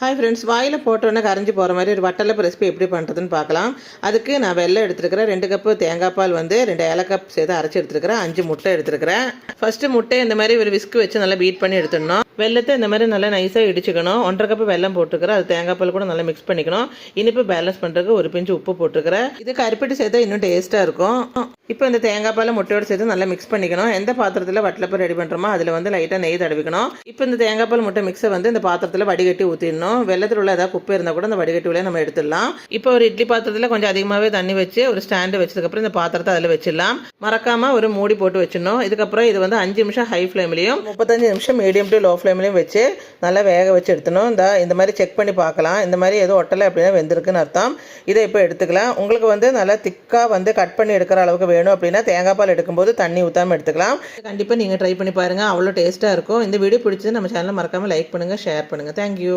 Hi friends வாயில் போட்டோன்னே கரைஞ்சி போகிற மாதிரி ஒரு வட்டலப்பு ரெசிபி எப்படி பண்ணுறதுன்னு பார்க்கலாம். அதுக்கு நான் வெள்ளை எடுத்துருக்கிறேன். ரெண்டு கப்பு தேங்காய் பால் வந்து ரெண்டு ஏலக்காய் சேர்த்து அரைச்சி எடுத்துருக்கிறேன். அஞ்சு முட்டை எடுத்துருக்கிறேன். ஃபஸ்ட்டு முட்டை இந்த மாதிரி ஒரு விஸ்க்கு வச்சு நல்லா பீட் பண்ணி எடுத்துடணும். வெள்ளத்தை இந்த மாதிரி நல்லா நைஸாக இடிச்சுக்கணும். ஒன்றரை கப்பு வெல்லம் போட்டுக்கிறேன். அது தேங்காய் பால் கூட நல்லா மிக்ஸ் பண்ணிக்கணும். இனிப்பு பேலன்ஸ் பண்ணுறதுக்கு ஒரு பிஞ்சு உப்பு போட்டுக்கிறேன். இது கருப்பிட்டு சேர்த்தா இன்னும் டேஸ்ட்டாக இருக்கும். இப்போ இந்த தேங்காய் பால் முட்டையோடு சேர்த்து நல்லா மிக்ஸ் பண்ணிக்கணும். எந்த பாத்திரத்தில் வட்டலப்பை ரெடி பண்ணுறோமோ அதில் வந்து லைட்டாக நெய் தடவிக்கணும். இப்போ இந்த தேங்காய் பால் முட்டை மிக்ஸை வந்து இந்த பாத்திரத்தில் வடிகட்டி ஊற்றிடணும் வெள்ளத்தில் உள்ள ஏதாவது குப்பை இருந்தால் கூட அந்த வடிகட்டி உள்ள நம்ம எடுத்துடலாம். இப்போ ஒரு இட்லி பாத்திரத்தில் கொஞ்சம் அதிகமாகவே தண்ணி வச்சு ஒரு ஸ்டாண்டு வச்சதுக்கப்புறம் இந்த பாத்திரத்தை அதில் வச்சிடலாம். மறக்காமல் ஒரு மூடி போட்டு வச்சிடணும். இதுக்கப்புறம் இது வந்து அஞ்சு நிமிஷம் ஹை ஃப்ளேம்லையும் முப்பத்தஞ்சு நிமிஷம் மீடியம் டு லோ ஃப்ளேம்லையும் வச்சு நல்லா வேக வச்சு எடுத்துணும் இந்த இந்த மாதிரி செக் பண்ணி பார்க்கலாம். இந்த மாதிரி எதுவும் ஒட்டலை அப்படின்னா வெந்திருக்குன்னு அர்த்தம். இதை இப்போ எடுத்துக்கலாம். உங்களுக்கு வந்து நல்லா திக்காக வந்து கட் பண்ணி எடுக்கிற அளவுக்கு வேணும் அப்படின்னா தேங்காய் பால் எடுக்கும்போது தண்ணி ஊற்றாமல் எடுத்துக்கலாம். கண்டிப்பாக நீங்கள் ட்ரை பண்ணி பாருங்கள் அவ்வளோ டேஸ்ட்டாக இருக்கும். இந்த வீடியோ பிடிச்சது நம்ம சேனலை மறக்காமல் லைக் பண்ணுங்கள் ஷேர் பண்ணுங்கள் தேங்க்யூ